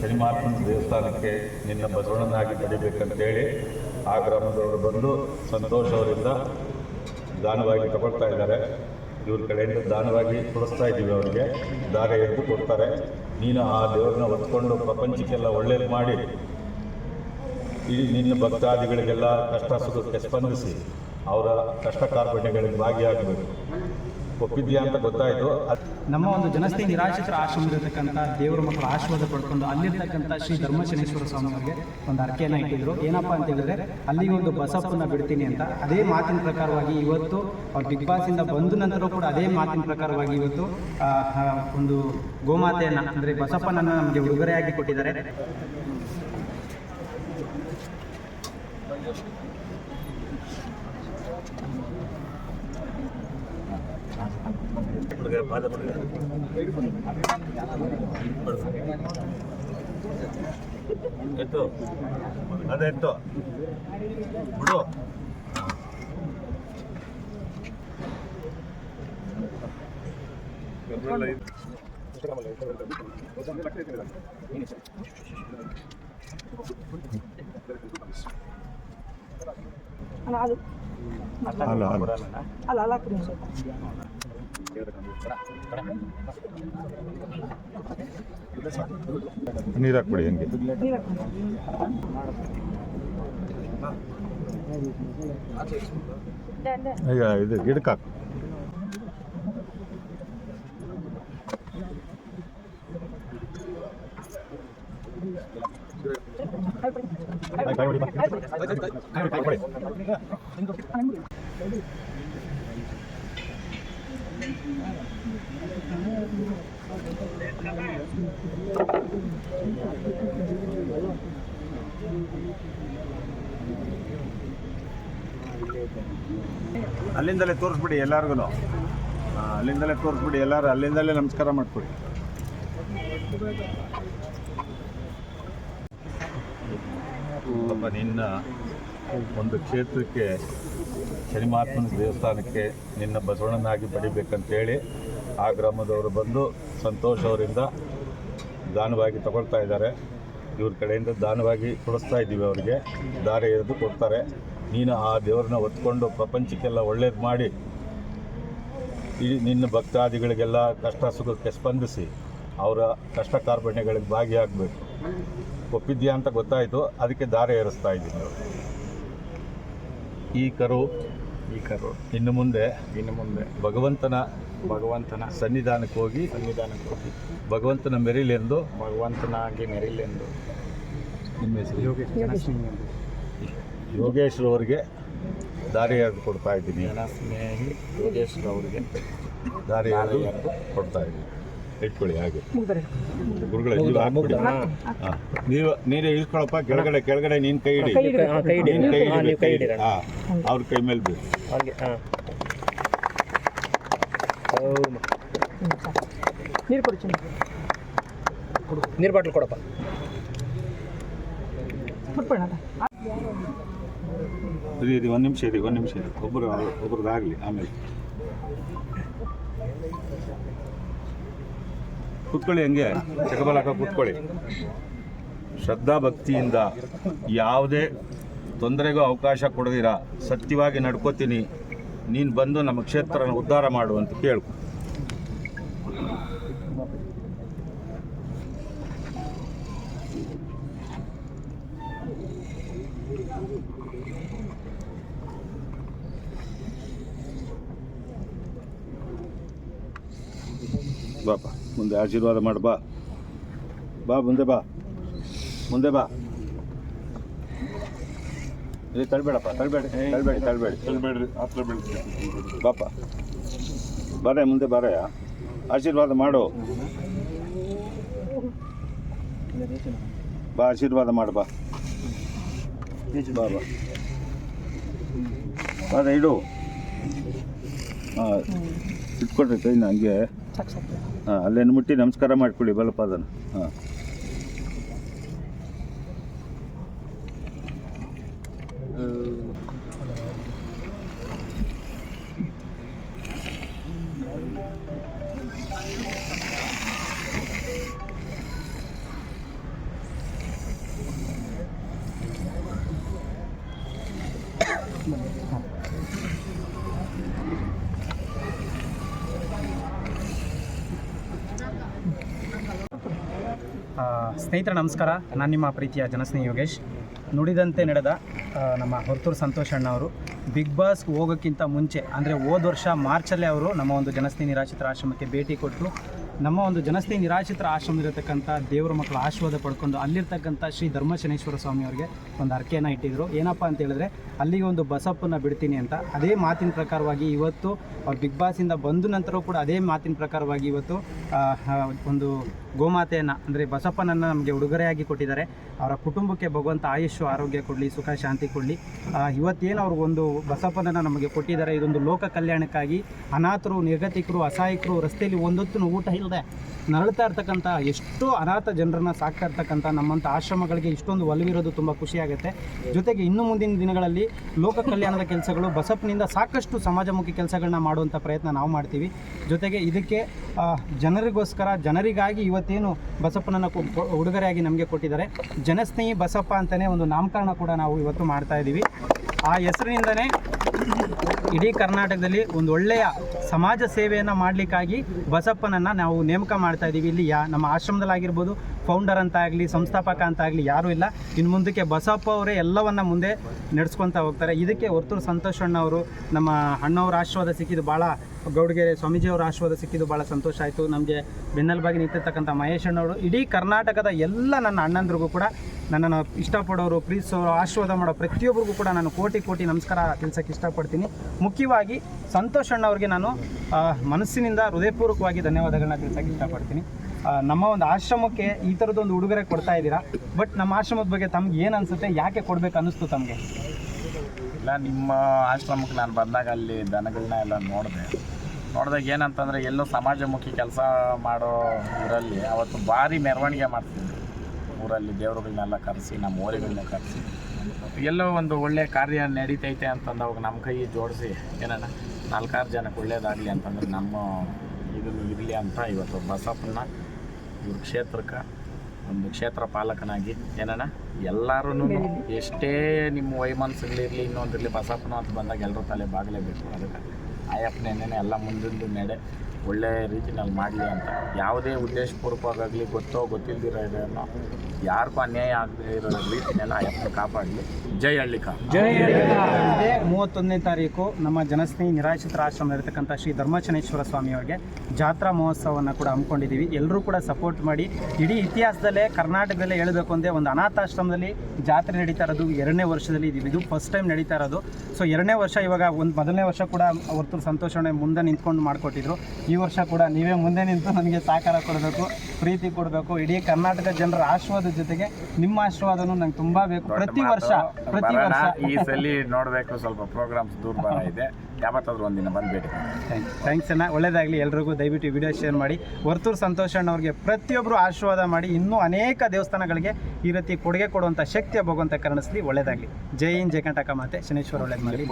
ಶನಿಮಾತ್ಮನ ದೇವಸ್ಥಾನಕ್ಕೆ ನಿನ್ನ ಬಸವಣ್ಣನಾಗಿ ಪಡಿಬೇಕಂತೇಳಿ ಆ ಗ್ರಾಮದವರು ಬಂದು ಸಂತೋಷ್ ಅವರಿಂದ ದಾನವಾಗಿ ತಗೊಳ್ತಾ ಇದ್ದಾರೆ. ಇವ್ರ ಕಡೆಯಿಂದ ದಾನವಾಗಿ ಕೊಡಿಸ್ತಾ ಇದ್ದೀವಿ ಅವರಿಗೆ. ದಾರ ಎದ್ದು ಕೊಡ್ತಾರೆ. ನೀನು ಆ ದೇವ್ರನ್ನ ಹೊತ್ಕೊಂಡು ಪ್ರಪಂಚಕ್ಕೆಲ್ಲ ಒಳ್ಳೇದು ಮಾಡಿ. ಈ ನಿನ್ನ ಭಕ್ತಾದಿಗಳಿಗೆಲ್ಲ ಕಷ್ಟ ಸುಖಕ್ಕೆ ಸ್ಪಂದಿಸಿ. ಅವರ ಕಷ್ಟ ಕಾರ್ಪಣ್ಯಗಳಿಗೆ ಭಾಗಿಯಾಗಬೇಕು. ಒಪ್ಪಿದ್ಯಾ ಅಂತ ಗೊತ್ತಾಯಿತು. ನಮ್ಮ ಒಂದು ಜನಸ್ಥೆ ನಿರಾಶ್ರಿತರ ಆಶ್ರಮದಲ್ಲಿರ್ತಕ್ಕಂಥ ದೇವರ ಮಕ್ಕಳ ಆಶೀರ್ವಾದ ಪಡ್ಕೊಂಡು ಅಲ್ಲಿರ್ತಕ್ಕಂಥ ಶ್ರೀ ಧರ್ಮಶನೇಶ್ವರ ಸ್ವಾಮಿ ಅವರಿಗೆ ಒಂದು ಅರ್ಕೆಯನ್ನು ಇಟ್ಟಿದ್ರು. ಏನಪ್ಪ ಅಂತ ಹೇಳಿದ್ರೆ, ಅಲ್ಲಿಗೆ ಒಂದು ಬಸಪ್ಪನ್ನ ಬಿಡ್ತೀನಿ ಅಂತ. ಅದೇ ಮಾತಿನ ಪ್ರಕಾರವಾಗಿ ಇವತ್ತು ಬಿಗ್ ಬಾಸಿಂದ ಬಂದ ನಂತರ ಕೂಡ ಅದೇ ಮಾತಿನ ಪ್ರಕಾರವಾಗಿ ಇವತ್ತು ಒಂದು ಗೋಮಾತೆಯನ್ನು, ಅಂದರೆ ಬಸಪ್ಪನನ್ನು ನಮಗೆ ಉಡುಗೊರೆಯಾಗಿ ಕೊಟ್ಟಿದ್ದಾರೆ. ಎತ್ತು ಅದೆತ್ತು ಬಿಡು ಅಲ್ಲ ಅದು ಅಲ್ಲ ಅಲ್ಲ ಅಲ್ಲ ಅಲ್ಲ ಹಾಕ್ರಿ ಸ್ವಲ್ಪ ನೀರು ಹಾಕ್ಬಿಡಿ ಹಂಗೆ ನೀರು ಹಾಕ್ರಿ. ಡೆ, ಡೆ. ಈಗ ಇದು ಗಿಡಕ್ಕೆ ಹಾಕು ಅಲ್ಲಿಂದಲೇ ತೋರಿಸ್ಬಿಡಿ ಎಲ್ಲರಿಗೂ ಅಲ್ಲಿಂದಲೇ ತೋರಿಸ್ಬಿಡಿ ಎಲ್ಲರೂ ಅಲ್ಲಿಂದಲೇ ನಮಸ್ಕಾರ ಮಾಡಿಕೊಡಿ ಪಾಪ ನಿನ್ನ ಒಂದು ಕ್ಷೇತ್ರಕ್ಕೆ ಶನಿಮಾತ್ಮನ ದೇವಸ್ಥಾನಕ್ಕೆ ನಿನ್ನ ಬಸವಣ್ಣನಾಗಿ ಪಡಿಬೇಕಂತೇಳಿ ಆ ಗ್ರಾಮದವರು ಬಂದು ಸಂತೋಷ್ ಅವರಿಂದ ದಾನವಾಗಿ ತಗೊಳ್ತಾ ಇದ್ದಾರೆ. ಇವ್ರ ಕಡೆಯಿಂದ ದಾನವಾಗಿ ಕೊಡಿಸ್ತಾ ಇದ್ದೀವಿ ಅವರಿಗೆ. ದಾರಿ ಎರೆದು ಕೊಡ್ತಾರೆ. ನೀನು ಆ ದೇವ್ರನ್ನ ಹೊತ್ಕೊಂಡು ಪ್ರಪಂಚಕ್ಕೆಲ್ಲ ಒಳ್ಳೇದು ಮಾಡಿ. ಈ ನಿನ್ನ ಭಕ್ತಾದಿಗಳಿಗೆಲ್ಲ ಕಷ್ಟ ಸುಖಕ್ಕೆ ಸ್ಪಂದಿಸಿ. ಅವರ ಕಷ್ಟ ಕಾರ್ಪಣ್ಯಗಳಿಗೆ ಭಾಗಿಯಾಗಬೇಕು. ಒಪ್ಪಿದ್ಯಾ ಅಂತ ಗೊತ್ತಾಯಿತು ಅದಕ್ಕೆ ದಾರಿ ಏರಿಸ್ತಾ ಇದ್ದೀನಿ ಈ ಕರು ಈ ಕರು. ಇನ್ನು ಮುಂದೆ ಇನ್ನು ಮುಂದೆ. ಭಗವಂತನ ಭಗವಂತನ ಸನ್ನಿಧಾನಕ್ಕೆ ಹೋಗಿ ಸನ್ನಿಧಾನಕ್ಕೆ ಹೋಗಿ. ಭಗವಂತನ ಮೆರಿಲೆಂದು ಭಗವಂತನಾಗಿ ಮೆರಿಲೆಂದು ನಿಮ್ಮ ಹೆಸರು? ಯೋಗೇಶ್ ಯೋಗೇಶ್ರವರಿಗೆ ದಾರಿ ಎರೆದು ಕೊಡ್ತಾ ಇದ್ದೀನಿ. ಸ್ನೇಹಿ ಯೋಗೇಶ್ ಅವರಿಗೆ ದಾರಿ ಎರೆದು ಕೊಡ್ತಾ ಇದ್ದೀನಿ. ಇಟ್ಕೊಳ್ಳಿ ಹಾಗೆ. ಮುಗ್ದರೆ ಗುರುಗಳೇ ನೀವು ಹಾಕ್ಬಿಡಿ. ಹಾಂ. ನೀವು ನೀರೇ ಇಳ್ಕೊಳಪ್ಪ. ಕೆಳಗಡೆ ಕೆಳಗಡೆ ನೀನು ಕೈ ಹಿಡಿ ಕೈ ಹಿಡಿ. ನೀನ್ ಕೈ ಹಿಡಿ, ಕೈ ಹಿಡಿ. ಹಾಂ ಅವ್ರ ಕೈ ಮೇಲೆ ನೀರು ಕೊಡು ಚಿನ್ನ ನೀರು ಬಾಟ್ಲು ಕೊಡಪ್ಪ. ಮುಟ್ಬೇಡ ಇರಿ ಇರಿ ಒಂದು ನಿಮಿಷ ಇರಿ ಒಂದು ನಿಮಿಷ ಇರಿ. ಒಬ್ಬರು ಒಬ್ರದ್ದಾಗಲಿ ಆಮೇಲೆ. ಕೂತ್ಕೊಳ್ಳಿ ಹಂಗೆ, ಚಕಬಲಕ ಕೂತ್ಕೊಳ್ಳಿ. ಶ್ರದ್ಧಾ ಭಕ್ತಿಯಿಂದ ಯಾವುದೇ ತೊಂದರೆಗೂ ಅವಕಾಶ ಕೊಡದಿರ, ಸತ್ಯವಾಗಿ ನಡ್ಕೋತೀನಿ, ನೀನು ಬಂದು ನಮ್ಮ ಕ್ಷೇತ್ರನ ಉದ್ಧಾರ ಮಾಡು ಅಂತ ಕೇಳು. ಬಾಪ. ಮುಂದೆ ಆಶೀರ್ವಾದ ಮಾಡು ಬಾ. ಬಾ ಮುಂದೆ ಬಾ. ಮುಂದೆ ಬಾ. ಏ ತಳ್ಬೇಡಪ್ಪ ತಳ್ಬೇಡಿ ತಳ್ಬೇಡಿ ತಳ್ಬೇಡಿ. ತಳ್ಬೇಡ್ರಿ ಹತ್ರ ಬೇಡ ಬಾಪ ಬಾರೆ ಮುಂದೆ ಬಾರಯ್ಯ ಆಶೀರ್ವಾದ ಮಾಡು. ಬಾ ಆಶೀರ್ವಾದ ಮಾಡು ಬಾ. ಬಾ ಬಾ. ಬಾರೆ ಇಡು. ಹಾಂ ಇಟ್ಕೊಡ್ರಿ ಕೈನ ಹಂಗೆ. ಹಾಂ ಅಲ್ಲೇನು ಮುಟ್ಟಿ ನಮಸ್ಕಾರ ಮಾಡ್ಕೊಳ್ಳಿ ಬಲಪಾದನ ಹಾಂ. ಸ್ನೇಹಿತರೆ, ನಮಸ್ಕಾರ. ನಾನು ನಿಮ್ಮ ಪ್ರೀತಿಯ ಜನಸ್ನೇಹಿ ಯೋಗೇಶ್. ನುಡಿದಂತೆ ನಡೆದ ನಮ್ಮ ಹೊರತೂರು ಸಂತೋಷ್ ಅಣ್ಣ ಅವರು ಬಿಗ್ ಬಾಸ್ ಹೋಗೋಕ್ಕಿಂತ ಮುಂಚೆ, ಅಂದರೆ ಹೋದ ವರ್ಷ ಮಾರ್ಚಲ್ಲೇ ಅವರು ನಮ್ಮ ಒಂದು ಜನಸ್ನೇಹಿ ನಿರಾಶ್ರಿತರ ಆಶ್ರಮಕ್ಕೆ ಭೇಟಿ ಕೊಟ್ಟು, ನಮ್ಮ ಒಂದು ಜನಸ್ನೇಹಿ ನಿರಾಶ್ರಿತರ ಆಶ್ರಮದಲ್ಲಿರತಕ್ಕಂಥ ದೇವರ ಮಕ್ಕಳ ಆಶೀರ್ವಾದ ಪಡ್ಕೊಂಡು ಅಲ್ಲಿರ್ತಕ್ಕಂಥ ಶ್ರೀ ಧರ್ಮಶನೇಶ್ವರ ಸ್ವಾಮಿ ಅವರಿಗೆ ಒಂದು ಅರ್ಕೆಯನ್ನು ಇಟ್ಟಿದ್ರು. ಏನಪ್ಪ ಅಂತ ಹೇಳಿದ್ರೆ, ಅಲ್ಲಿಗೆ ಒಂದು ಬಸಪ್ಪನ್ನು ಬಿಡ್ತೀನಿ ಅಂತ. ಅದೇ ಮಾತಿನ ಪ್ರಕಾರವಾಗಿ ಇವತ್ತು ಬಿಗ್ ಬಾಸಿಂದ ಬಂದ ನಂತರ ಕೂಡ ಅದೇ ಮಾತಿನ ಪ್ರಕಾರವಾಗಿ ಇವತ್ತು ಒಂದು ಗೋಮಾತೆಯನ್ನು, ಅಂದರೆ ಬಸಪ್ಪನನ್ನು ನಮಗೆ ಉಡುಗೊರೆಯಾಗಿ ಕೊಟ್ಟಿದ್ದಾರೆ. ಅವರ ಕುಟುಂಬಕ್ಕೆ ಭಗವಂತ ಆಯುಷ್ಯ, ಆರೋಗ್ಯ ಕೊಡಲಿ, ಸುಖ, ಶಾಂತಿ ಕೊಡಲಿ. ಇವತ್ತೇನು ಅವರು ಒಂದು ಬಸಪ್ಪನನ್ನು ನಮಗೆ ಕೊಟ್ಟಿದ್ದಾರೆ, ಇದೊಂದು ಲೋಕ ಕಲ್ಯಾಣಕ್ಕಾಗಿ ಅನಾಥರು, ನಿರ್ಗತಿಕರು, ಅಸಹಾಯಕರು ರಸ್ತೆಯಲ್ಲಿ ಒಂದೊತ್ತು ಊಟ ಇಲ್ಲದೆ ನರಳ್ತಾ ಇರ್ತಕ್ಕಂಥ ಎಷ್ಟೋ ಅನಾಥ ಜನರನ್ನು ಸಾಕ್ತಾ ಇರ್ತಕ್ಕಂಥ ನಮ್ಮಂಥ ಆಶ್ರಮಗಳಿಗೆ ಇಷ್ಟೊಂದು ಒಲವಿರೋದು ತುಂಬ ಖುಷಿಯಾಗುತ್ತೆ ಜೊತೆಗೆ ಇನ್ನು ಮುಂದಿನ ದಿನಗಳಲ್ಲಿ ಲೋಕ ಕಲ್ಯಾಣದ ಕೆಲಸಗಳು ಬಸಪ್ಪನಿಂದ ಸಾಕಷ್ಟು ಸಮಾಜಮುಖಿ ಕೆಲಸಗಳನ್ನ ಮಾಡುವಂಥ ಪ್ರಯತ್ನ ನಾವು ಮಾಡ್ತೀವಿ. ಜೊತೆಗೆ ಇದಕ್ಕೆ ಜನರಿಗೋಸ್ಕರ, ಜನರಿಗಾಗಿ ಇವತ್ತೇನು ಬಸಪ್ಪನನ್ನು ಉಡುಗೊರೆಯಾಗಿ ನಮಗೆ ಕೊಟ್ಟಿದ್ದಾರೆ. ಜನಸ್ನೇಹಿ ಬಸಪ್ಪ ಅಂತಲೇ ಒಂದು ನಾಮಕರಣ ಕೂಡ ನಾವು ಇವತ್ತು ಮಾಡ್ತಾ ಇದ್ದೀವಿ ಆ ಹೆಸರಿನಿಂದನೇ ಇಡೀ ಕರ್ನಾಟಕದಲ್ಲಿ ಒಂದು ಒಳ್ಳೆಯ ಸಮಾಜ ಸೇವೆಯನ್ನು ಮಾಡಲಿಕ್ಕಾಗಿ ಬಸಪ್ಪನನ್ನು ನಾವು ನೇಮಕ ಮಾಡ್ತಾ ಇದ್ದೀವಿ. ಇಲ್ಲಿ ಯಾ ನಮ್ಮ ಆಶ್ರಮದಲ್ಲಾಗಿರ್ಬೋದು ಫೌಂಡರ್ ಅಂತ ಆಗಲಿ, ಸಂಸ್ಥಾಪಕ ಅಂತ ಆಗಲಿ ಯಾರೂ ಇಲ್ಲ. ಇನ್ನು ಮುಂದಕ್ಕೆ ಬಸಪ್ಪ ಅವರೇ ಎಲ್ಲವನ್ನು ಮುಂದೆ ನಡೆಸ್ಕೊತಾ ಹೋಗ್ತಾರೆ. ಇದಕ್ಕೆ ಹೊರತೂರು ಸಂತೋಷ್ ಅಣ್ಣವರು ನಮ್ಮ ಅಣ್ಣವ್ರ ಆಶೀರ್ವಾದ ಸಿಕ್ಕಿದ್ದು ಭಾಳ ಗೌಡಗೆರೆ ಸ್ವಾಮೀಜಿಯವರ ಆಶೀರ್ವಾದ ಸಿಕ್ಕಿದ್ದು ಭಾಳ ಸಂತೋಷ ಆಯಿತು. ನಮಗೆ ಬೆನ್ನೆಲುಬಾಗಿ ನಿಂತಿರ್ತಕ್ಕಂಥ ಮಹೇಶ್ ಅಣ್ಣವರು, ಇಡೀ ಕರ್ನಾಟಕದ ಎಲ್ಲ ನನ್ನ ಅಣ್ಣಂದ್ರಿಗೂ ಕೂಡ ನನ್ನನ್ನು ಇಷ್ಟಪಡೋರು ಪ್ರೀತಿಸೋರು ಆಶೀರ್ವಾದ ಮಾಡೋ ಪ್ರತಿಯೊಬ್ಬರಿಗೂ ಕೂಡ ನಾನು ಕೋಟಿ ಕೋಟಿ ನಮಸ್ಕಾರ ತಿಳಿಸೋಕ್ಕೆ ಇಷ್ಟಪಡ್ತೀನಿ. ಮುಖ್ಯವಾಗಿ ಸಂತೋಷ್ ಅಣ್ಣವ್ರಿಗೆ ನಾನು ಮನಸ್ಸಿನಿಂದ ಹೃದಯಪೂರ್ವಕವಾಗಿ ಧನ್ಯವಾದಗಳನ್ನ ತಿಳಿಸೋಕ್ಕೆ ಇಷ್ಟಪಡ್ತೀನಿ. ನಮ್ಮ ಒಂದು ಆಶ್ರಮಕ್ಕೆ ಈ ಥರದ್ದೊಂದು ಉಡುಗೊರೆ ಕೊಡ್ತಾ ಇದ್ದೀರಾ? ಬಟ್ ನಮ್ಮ ಆಶ್ರಮದ ಬಗ್ಗೆ ತಮ್ಗೆ ಏನು ಅನಿಸುತ್ತೆ? ಯಾಕೆ ಕೊಡಬೇಕು ಅನ್ನಿಸ್ತು ತಮಗೆ? ಇಲ್ಲ, ನಿಮ್ಮ ಆಶ್ರಮಕ್ಕೆ ನಾನು ಬಂದಾಗ ಅಲ್ಲಿ ದನಗಳನ್ನ ಎಲ್ಲ ನೋಡಿದೆ. ನೋಡಿದಾಗ ಏನಂತಂದರೆ ಎಲ್ಲೋ ಸಮಾಜಮುಖಿ ಕೆಲಸ ಮಾಡೋ ಇದರಲ್ಲಿ ಅವತ್ತು ಭಾರಿ ಮೆರವಣಿಗೆ ಮಾಡ್ತಿದ್ರು. ಊರಲ್ಲಿ ದೇವರುಗಳನ್ನೆಲ್ಲ ಕರೆಸಿ, ನಮ್ಮ ಓರಿಗಳನ್ನ ಕರೆಸಿ. ಎಲ್ಲೋ ಒಂದು ಒಳ್ಳೆ ಕಾರ್ಯ ನಡೀತೈತೆ ಅಂತಂದವಾಗ ನಮ್ಮ ಕೈ ಜೋಡಿಸಿ, ಏನಣ್ಣ, ನಾಲ್ಕಾರು ಜನಕ್ಕೆ ಒಳ್ಳೇದಾಗಲಿ ಅಂತಂದ್ರೆ ನಮ್ಮ ಇದು ಇರಲಿ ಅಂತ ಇವತ್ತು ಬಸಪ್ಪನ ಇವ್ರ ಕ್ಷೇತ್ರಕ್ಕೆ, ಒಂದು ಕ್ಷೇತ್ರ ಪಾಲಕನಾಗಿ, ಏನಣ್ಣ ಎಲ್ಲರೂ ಎಷ್ಟೇ ನಿಮ್ಮ ವೈಮನಸ್ಸುಗಳಿರಲಿ, ಇನ್ನೊಂದಿರಲಿ ಬಸಪ್ಪನ ಅಂತ ಬಂದಾಗ ಎಲ್ಲರೂ ತಲೆ ಬಾಗಲೇಬೇಕು. ಅದಕ್ಕೆ ಆಯಪ್ಪನೇನೆ ಎಲ್ಲ ಮುಂದಿಂದು ನಡೆ, ಒಳ್ಳೆ ರೀತಿನಲ್ಲಿ ಮಾಡಲಿ ಅಂತ. ಯಾವುದೇ ಉದ್ದೇಶಪೂರ್ವಕವಾಗಲಿ, ಗೊತ್ತೋ ಗೊತ್ತಿಲ್ಲದಿರೋ ಯಾರಿಗೂ ಅನ್ಯಾಯ ಆಗದೆ ಇರೋ ಆಯಪ್ಪನ ಕಾಪಾಡಲಿ ಜೈ ಹಳ್ಳಿಕ ಇದೇ ಮೂವತ್ತೊಂದನೇ ತಾರೀಕು ನಮ್ಮ ಜನಸ್ನೇಹಿ ನಿರಾಶ್ರಿತರ ಆಶ್ರಮ ಇರತಕ್ಕಂಥ ಶ್ರೀ ಧರ್ಮಚನೇಶ್ವರ ಸ್ವಾಮಿಯವರಿಗೆ ಜಾತ್ರಾ ಮಹೋತ್ಸವವನ್ನು ಕೂಡ ಹಮ್ಮಿಕೊಂಡಿದ್ದೀವಿ. ಎಲ್ಲರೂ ಕೂಡ ಸಪೋರ್ಟ್ ಮಾಡಿ ಇಡೀ ಇತಿಹಾಸದಲ್ಲೇ ಕರ್ನಾಟಕದಲ್ಲೇ ಹೇಳಬೇಕು ಅಂದರೆ ಒಂದು ಅನಾಥಾಶ್ರಮದಲ್ಲಿ ಜಾತ್ರೆ ನಡೀತಾ ಇರೋದು ಎರಡನೇ ವರ್ಷದಲ್ಲಿ ಇದು ಇದು ಫಸ್ಟ್ ಟೈಮ್ ನಡೀತಾ ಇರೋದು. ಸೊ ಎರಡನೇ ವರ್ಷ ಇವಾಗ ಒಂದು ಮೊದಲನೇ ವರ್ಷ ಕೂಡ ಹೊರತು ಸಂತೋಷಣೆ ಮುಂದೆ ನಿಂತ್ಕೊಂಡು ಮಾಡಿಕೊಟ್ಟಿದ್ರು. ಈ ವರ್ಷ ಕೂಡ ನೀವೇ ಮುಂದೆ ನಿಂತು ನನಗೆ ಸಹಕಾರ ಕೊಡಬೇಕು ಪ್ರೀತಿ ಕೊಡಬೇಕು. ಇಡೀ ಕರ್ನಾಟಕ ಜನರ ಜೊತೆಗೆ ನಿಮ್ಮ ಆಶೀರ್ವಾದನೂ ನಂಗೆ ತುಂಬಾ ಬೇಕು. ಪ್ರತಿ ವರ್ಷ ಪ್ರತಿ ವರ್ಷ. ಈ ಸಲ ನೋಡಬೇಕು ಸ್ವಲ್ಪ ಪ್ರೋಗ್ರಾಮ್ಸ್ ದೂರ ಇದೆ. ಯಾವತ್ತಾದ್ರೂ ಒಂದಿನ ಬಂದು ಭೇಟಿ ಕೊಡಿ. ಥ್ಯಾಂಕ್ಸ್ ಅಣ್ಣ. ಒಳ್ಳೇದಾಗಲಿ ಎಲ್ರಿಗೂ. ದಯವಿಟ್ಟು ವಿಡಿಯೋ ಶೇರ್ ಮಾಡಿ. ವರ್ತೂರು ಸಂತೋಷ್ ಅಣ್ಣವ್ರಿಗೆ ಪ್ರತಿಯೊಬ್ಬರು ಆಶೀರ್ವಾದ ಮಾಡಿ ಇನ್ನೂ ಅನೇಕ ದೇವಸ್ಥಾನಗಳಿಗೆ ಈ ರೀತಿ ಕೊಡುಗೆ ಕೊಡುವಂಥ ಶಕ್ತಿಯ ಭಗವಂತ ಕರ್ಣಿಸ್ಲಿ. ಒಳ್ಳೇದಾಗಲಿ. ಜೈ ಇನ್ ಜಯ ಕಂಟಕ ಮಾತೆ ಶನೇಶ್ವರ ಒಳ್ಳೇದು ಮಾಡಲಿ.